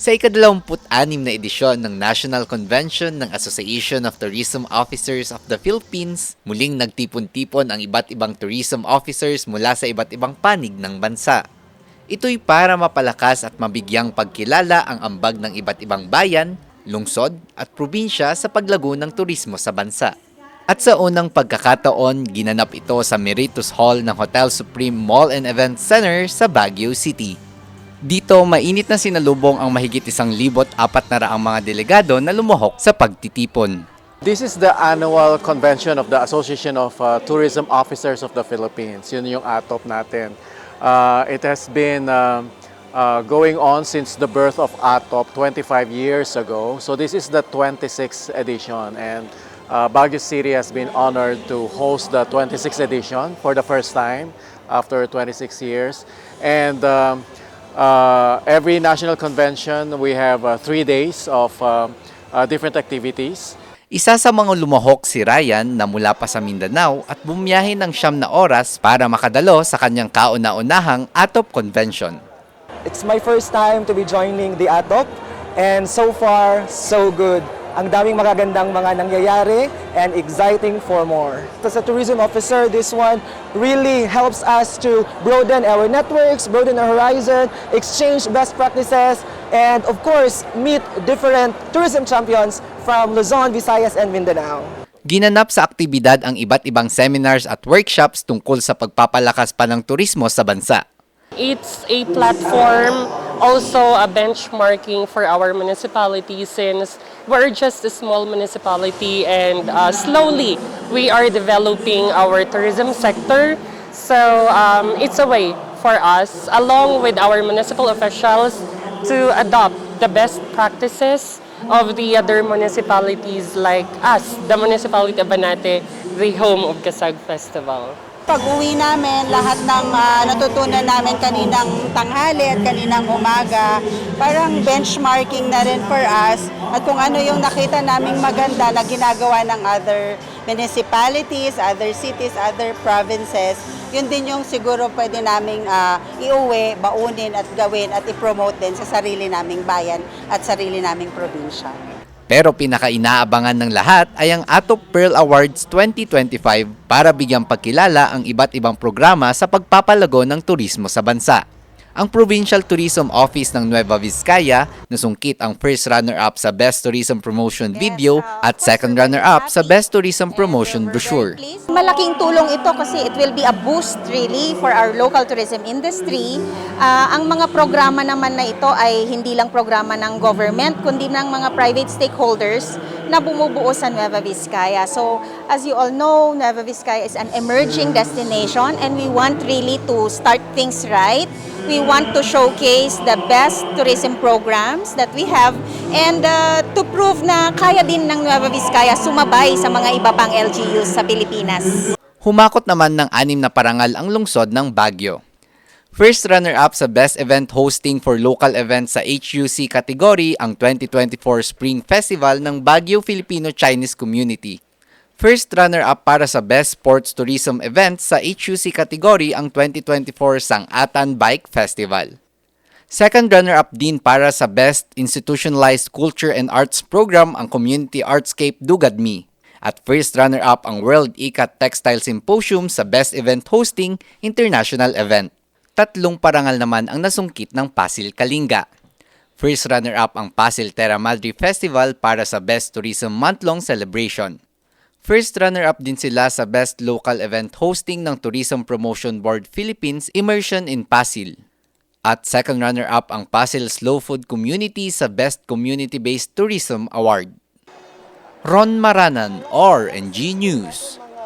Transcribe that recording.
Sa ikadalawamput-anim na edisyon ng National Convention ng Association of Tourism Officers of the Philippines, muling nagtipon-tipon ang iba't ibang tourism officers mula sa iba't ibang panig ng bansa. Ito'y para mapalakas at mabigyang pagkilala ang ambag ng iba't ibang bayan, lungsod at probinsya sa paglago ng turismo sa bansa. At sa unang pagkakataon, ginanap ito sa Meritus Hall ng Hotel Supreme Mall and Event Center sa Baguio City. Dito, mainit na sinalubong ang mahigit isang libot apat na raang mga delegado na lumuhok sa pagtitipon. This is the annual convention of the Association of uh, Tourism Officers of the Philippines. Yun yung ATOP natin. Uh, it has been um, uh, going on since the birth of ATOP 25 years ago. So this is the 26th edition and uh, Baguio City has been honored to host the 26th edition for the first time after 26 years. And um, uh, every national convention, we have uh, three days of um, uh, different activities. Isa sa mga lumahok si Ryan na mula pa sa Mindanao at bumiyahe ng siyam na oras para makadalo sa kanyang kauna-unahang ATOP Convention. It's my first time to be joining the ATOP and so far, so good. Ang daming magagandang mga nangyayari and exciting for more. As a tourism officer, this one really helps us to broaden our networks, broaden our horizon, exchange best practices, and of course, meet different tourism champions from Luzon, Visayas, and Mindanao. Ginanap sa aktibidad ang iba't ibang seminars at workshops tungkol sa pagpapalakas pa ng turismo sa bansa. It's a platform, also a benchmarking for our municipality since we're just a small municipality and uh, slowly we are developing our tourism sector. So um, it's a way for us, along with our municipal officials, to adopt the best practices of the other municipalities like us, the municipality of Banate, the home of Kasag Festival. Pag uwi namin, lahat ng ah, natutunan namin kaninang tanghali at kaninang umaga, parang benchmarking na rin for us at kung ano yung nakita naming maganda na ginagawa ng other municipalities, other cities, other provinces, yun din yung siguro pwede naming ah, iuwi, baunin at gawin at i-promote din sa sarili naming bayan at sarili naming probinsya. Pero pinaka-inaabangan ng lahat ay ang ATOP Pearl Awards 2025 para bigyang pagkilala ang iba't ibang programa sa pagpapalago ng turismo sa bansa. Ang Provincial Tourism Office ng Nueva Vizcaya nasungkit ang first runner-up sa Best Tourism Promotion Video at second runner-up sa Best Tourism Promotion Brochure. Malaking tulong ito kasi it will be a boost really for our local tourism industry. Ah, ang mga programa naman na ito ay hindi lang programa ng government kundi ng mga private stakeholders na bumubuo sa Nueva Vizcaya. So, as you all know, Nueva Vizcaya is an emerging destination and we want really to start things right. We want to showcase the best tourism programs that we have and uh, to prove na kaya din ng Nueva Vizcaya sumabay sa mga iba pang LGUs sa Pilipinas. Humakot naman ng anim na parangal ang lungsod ng Baguio. First runner-up sa Best Event Hosting for Local Events sa HUC category ang 2024 Spring Festival ng Baguio Filipino-Chinese Community. First runner-up para sa Best Sports Tourism Event sa HUC category ang 2024 Sangatan Bike Festival. Second runner-up din para sa Best Institutionalized Culture and Arts Program ang Community Artscape Dugadmi. At first runner-up ang World ICAT Textile Symposium sa Best Event Hosting International Event. Tatlong parangal naman ang nasungkit ng Pasil Kalinga. First runner-up ang Pasil Terra Madre Festival para sa Best Tourism Month-long celebration. First runner-up din sila sa Best Local Event Hosting ng Tourism Promotion Board Philippines Immersion in Pasil. At second runner-up ang Pasil Slow Food Community sa Best Community-Based Tourism Award. Ron Maranan, RNG News.